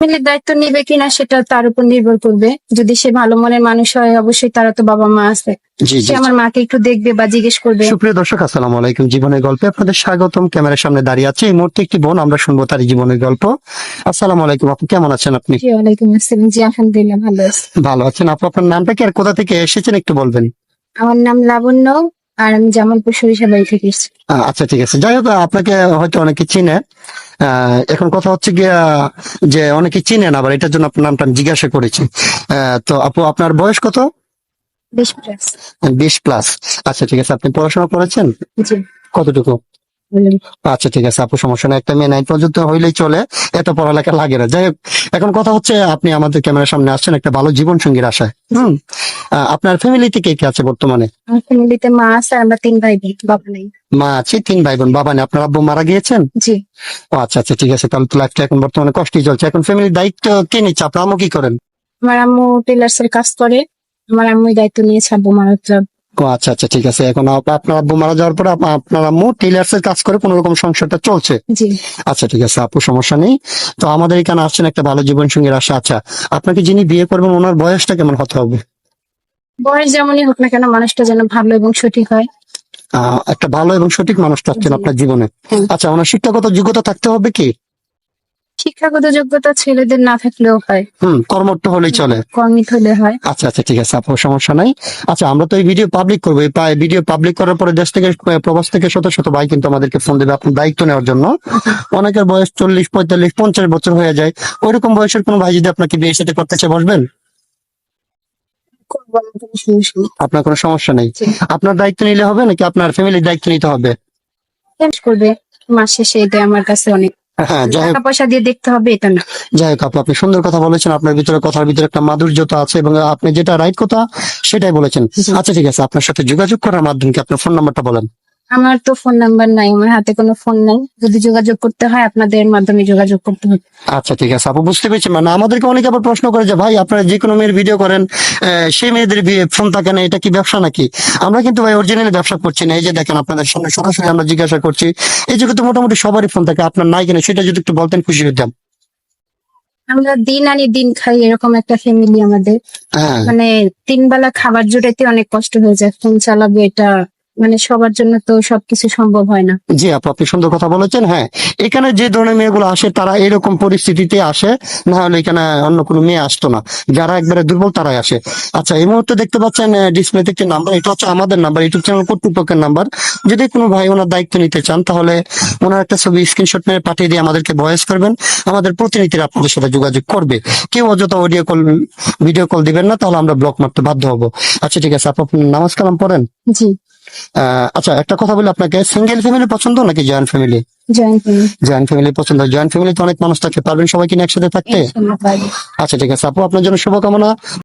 ফ্যামিলির দায়িত্ব নিবে কিনা সেটা তার উপর নির্ভর করবে। যদি সে ভালো মনের মানুষ হয় অবশ্যই তারা তো বাবা মা আছে। জি সে জি। আমার মাকে একটু দেখবে বা জিজ্ঞেস করবে। সুপ্রিয় দর্শক আসসালামু আলাইকুম। জীবনের গল্পে আপনাদের স্বাগতম। ক্যামেরার সামনে দাঁড়িয়ে আছে। এই মুহূর্তে একটি বোন আমরা শুনব তার জীবনের গল্প। আসসালামু আলাইকুম আপু কেমন আছেন আপনি? জি ওয়ালাইকুম আসসালাম। জি আলহামদুলিল্লাহ ভালো আছি। ভালো আছেন। আপু আপনার নামটা কি আর কোথা থেকে এসেছেন একটু বলবেন? আমার নাম লাবণ্য। আর আমি জামালপুর সরিষা বাড়ি থেকে এসেছি। আচ্ছা ঠিক আছে। যাই হোক আপনাকে হয়তো অনেকে চিনে। আহ, এখন কথা হচ্ছে গিয়া যে অনেকে চিনেন আবার এটার জন্য আপনার নামটা আমি জিজ্ঞাসা করেছি। তো আপু আপনার বয়স কত? বেশ প্লাস আচ্ছা ঠিক আছে। আপনি পড়াশোনা করেছেন? কতটুকু। আচ্ছা ঠিক আছে আপু সমস্যা নেই। একটা মেয়ে নাইন পর্যন্ত হইলেই চলে এত পড়ালেখা লাগে না। যাই হোক এখন কথা হচ্ছে আপনি আমাদের ক্যামেরার সামনে আসছেন একটা ভালো জীবন সঙ্গীর আশায়। হম আপনার ফ্যামিলিতে কে কে আছে বর্তমানে? ফ্যামিলিতে মা আছে আমরা তিন ভাই বোন বাবা নেই। মা আছে তিন ভাই বোন বাবা নেই। আপনার আব্বু মারা গিয়েছেন? জি। ও আচ্ছা আচ্ছা ঠিক আছে তাহলে তো লাইফটা এখন বর্তমানে কষ্টই চলছে। এখন ফ্যামিলির দায়িত্ব কে নিচ্ছে? আপনার আম্মু কি করেন? আমার আম্মু টেলার্স এর কাজ করে আমার আম্মু দায়িত্ব নিয়েছে আব্বু মারা আচ্ছা আচ্ছা ঠিক আছে। এখন আপনার আব্বু মারা যাওয়ার পর আপনার আম্মু টেলার্স এর কাজ করে কোন রকম সংসারটা চলছে? আচ্ছা ঠিক আছে আপু সমস্যা নেই। তো আমাদের এখানে আসছেন একটা ভালো জীবন সঙ্গীর আশা আচ্ছা আপনাকে যিনি বিয়ে করবেন ওনার বয়সটা কেমন হতে হবে? বয়স যেমনই হোক না কেন মানুষটা যেন ভালো এবং সঠিক হয়। আহ, একটা ভালো এবং সঠিক মানুষ চাচ্ছেন আপনার জীবনে। আচ্ছা ওনার শিক্ষাগত যোগ্যতা থাকতে হবে কি? শিক্ষাগত যোগ্যতা ছেলেদের না থাকলেও হয়। হুম কর্মঠ হলেই চলে। কর্মিত হলে হয়। আচ্ছা আচ্ছা ঠিক আছে আপু সমস্যা নাই। আচ্ছা আমরা তো এই ভিডিও পাবলিক করব। এই ভিডিও পাবলিক করার পরে দেশ থেকে প্রবাস থেকে শত শত ভাই কিন্তু আমাদেরকে ফোন দেবে আপনার দায়িত্ব নেওয়ার জন্য। অনেকের বয়স চল্লিশ পঁয়তাল্লিশ পঞ্চাশ বছর হয়ে যায়। ওইরকম বয়সের কোনো ভাই যদি আপনাকে বিয়ে সাথে করতে চায় বসবেন। আপনার কোনো সমস্যা নেই? আপনার দায়িত্ব নিলে হবে নাকি আপনার ফ্যামিলির দায়িত্ব নিতে হবে? করবে। মাস শেষে এটা আমার কাছে অনেক হ্যাঁ যাই হোক। পয়সা দিয়ে দেখতে হবে এটা না। যাই হোক আপু আপনি সুন্দর কথা বলেছেন আপনার ভিতরে কথার ভিতরে একটা মাধুর্যতা আছে এবং আপনি যেটা রাইট কথা সেটাই বলেছেন। আচ্ছা ঠিক আছে আপনার সাথে যোগাযোগ করার মাধ্যমে কি আপনার ফোন নাম্বারটা বলেন? আমার তো ফোন নাম্বার নাই আমার হাতে কোনো ফোন নাই। যদি যোগাযোগ করতে হয় আপনাদের মাধ্যমে যোগাযোগ করতে হবে। আচ্ছা ঠিক আছে। আপু বুঝতে পেরেছি। মানে আমাদেরকে অনেকে আবার প্রশ্ন করে যে ভাই আপনারা যে কোনো মেয়ের ভিডিও করেন সেই মেয়েদের ফোন থাকে না এটা কি ব্যবসা নাকি? আমরা কিন্তু ভাই অরিজিনালি ব্যবসা করছি না। এই যে দেখেন আপনাদের সামনে সরাসরি আমরা জিজ্ঞাসা করছি এই যুগে তো মোটামুটি সবারই ফোন থাকে আপনার নাই কিনা? সেটা যদি একটু বলতেন খুশি হইতাম। আমরা দিন আনি দিন খাই এরকম একটা ফ্যামিলি আমাদের। হ্যাঁ। মানে তিন বেলা খাবার জোটাইতে অনেক কষ্ট হয়ে যায়। ফোন চালাবে এটা মানে সবার জন্য তো সবকিছু সম্ভব হয় না। জি আপু আপনি সুন্দর কথা বলেছেন হ্যাঁ। এখানে যে ধরনের মেয়েগুলো আসে তারা এরকম পরিস্থিতিতে আসে না হলে এখানে অন্য কোনো মেয়ে আসতো না। যারা একবারে দুর্বল তারাই আসে। আচ্ছা এই মুহূর্তে দেখতে পাচ্ছেন ডিসপ্লেতে একটি নাম্বার এটা হচ্ছে আমাদের নাম্বার ইউটিউব চ্যানেল কর্তৃপক্ষের নাম্বার যদি কোনো ভাই ওনার দায়িত্ব নিতে চান তাহলে ওনার একটা ছবি স্ক্রিনশট মেরে পাঠিয়ে দিয়ে আমাদেরকে ভয়েস করবেন। আমাদের প্রতিনিধিরা আপনাদের সাথে যোগাযোগ করবে। কেউ অযথা অডিও কল ভিডিও কল দিবেন না তাহলে আমরা ব্লক মারতে বাধ্য হব। আচ্ছা ঠিক আছে আপু আপনি নামাজ কালাম পড়েন? জি। আচ্ছা একটা কথা বলি আপনাকে। সিঙ্গেল ফ্যামিলি পছন্দ নাকি joint family joint family joint family পছন্দ। জয়েন্ট ফ্যামিলিতে অনেক মানুষ থাকতে পারবেন সবাই কিনে একসাথে থাকতে? আচ্ছা ঠিক আছে। আপু আপনার জন্য শুভকামনা।